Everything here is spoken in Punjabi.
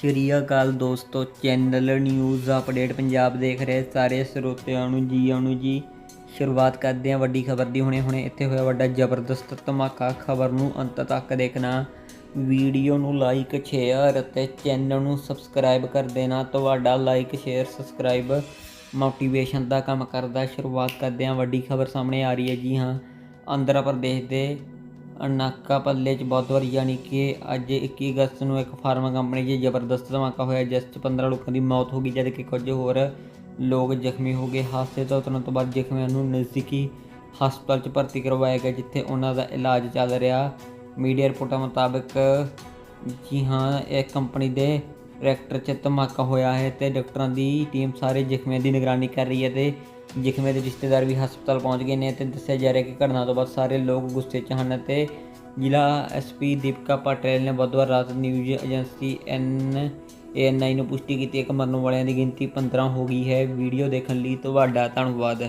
ਸ਼੍ਰੀ ਅਕਾਲ ਦੋਸਤੋ, ਚੈਨਲ ਨਿਊਜ਼ ਅਪਡੇਟ ਪੰਜਾਬ ਦੇਖ ਰਹੇ ਸਾਰੇ ਸਰੋਤਿਆਂ ਨੂੰ ਜੀ ਆਇਆਂ ਜੀ। ਸ਼ੁਰੂਆਤ ਕਰਦੇ ਹਾਂ ਵੱਡੀ ਖਬਰ ਦੀ ਹੁਣੇ ਹੁਣੇ। ਇੱਥੇ ਹੋਇਆ ਵੱਡਾ ਜ਼ਬਰਦਸਤ ਧਮਾਕਾ। ਖਬਰ ਨੂੰ ਅੰਤ ਤੱਕ ਦੇਖਣਾ। ਵੀਡੀਓ ਨੂੰ ਲਾਈਕ ਸ਼ੇਅਰ ਅਤੇ ਚੈਨਲ ਨੂੰ ਸਬਸਕ੍ਰਾਈਬ ਕਰ ਦੇਣਾ। ਤੁਹਾਡਾ ਲਾਈਕ ਸ਼ੇਅਰ ਸਬਸਕ੍ਰਾਈਬ ਮੋਟੀਵੇਸ਼ਨ ਦਾ ਕੰਮ ਕਰਦਾ। ਸ਼ੁਰੂਆਤ ਕਰਦੇ ਹਾਂ। ਵੱਡੀ ਖਬਰ ਸਾਹਮਣੇ ਆ ਰਹੀ ਹੈ ਜੀ ਹਾਂ। ਆਂਧਰਾ ਪ੍ਰਦੇਸ਼ ਦੇ ਨਾਕਾ ਪੱਲੇ 'ਚ ਬਹੁਤ ਵਾਰੀ ਯਾਨੀ ਕਿ ਅੱਜ 21 ਅਗਸਤ ਨੂੰ ਇੱਕ ਫਾਰਮਾ ਕੰਪਨੀ 'ਚ ਜ਼ਬਰਦਸਤ ਧਮਾਕਾ ਹੋਇਆ, ਜਿਸ 'ਚ 15 ਲੋਕਾਂ ਦੀ ਮੌਤ ਹੋ ਗਈ ਜਦਕਿ ਕੁਝ ਹੋਰ ਲੋਕ ਜ਼ਖਮੀ ਹੋ ਗਏ। ਹਾਦਸੇ ਤੋਂ ਤੁਰੰਤ ਬਾਅਦ ਜ਼ਖਮੀਆਂ ਨੂੰ ਨਜ਼ਦੀਕੀ ਹਸਪਤਾਲ 'ਚ ਭਰਤੀ ਕਰਵਾਇਆ ਗਿਆ, ਜਿੱਥੇ ਉਹਨਾਂ ਦਾ ਇਲਾਜ ਚੱਲ ਰਿਹਾ। ਮੀਡੀਆ ਰਿਪੋਰਟਾਂ ਮੁਤਾਬਕ ਜੀ ਹਾਂ, ਇਹ ਕੰਪਨੀ ਦੇ ਰੈਕਟਰ 'ਚ ਧਮਾਕਾ ਹੋਇਆ ਹੈ ਤੇ ਡਾਕਟਰਾਂ ਦੀ ਟੀਮ ਸਾਰੇ ਜ਼ਖਮੀਆਂ ਦੀ ਨਿਗਰਾਨੀ ਕਰ ਰਹੀ ਹੈ ਤੇ ਜ਼ਖਮੀਆਂ ਦੇ ਰਿਸ਼ਤੇਦਾਰ ਵੀ ਹਸਪਤਾਲ ਪਹੁੰਚ ਗਏ ਨੇ ਤੇ ਦੱਸਿਆ ਜਾ ਰਿਹਾ ਕਿ ਘਟਨਾ ਤੋਂ ਬਾਅਦ ਸਾਰੇ ਲੋਕ ਗੁੱਸੇ 'ਚ ਹਨ ਤੇ ਜ਼ਿਲ੍ਹਾ ਐਸਪੀ ਦੀਪਕਾ ਪਟੇਲ ਨੇ ਬੁੱਧਵਾਰ ਰਾਤ ਨਿਊਜ਼ ਏਜੰਸੀ ਐਨ ਏਐਨਆਈ ਨੂੰ ਪੁਸ਼ਟੀ ਕੀਤੀ ਹੈ ਕਿ ਮਰਨ ਵਾਲਿਆਂ ਦੀ ਗਿਣਤੀ 15 ਹੋ ਗਈ ਹੈ। ਵੀਡੀਓ ਦੇਖਣ ਲਈ ਤੁਹਾਡਾ ਧੰਨਵਾਦ।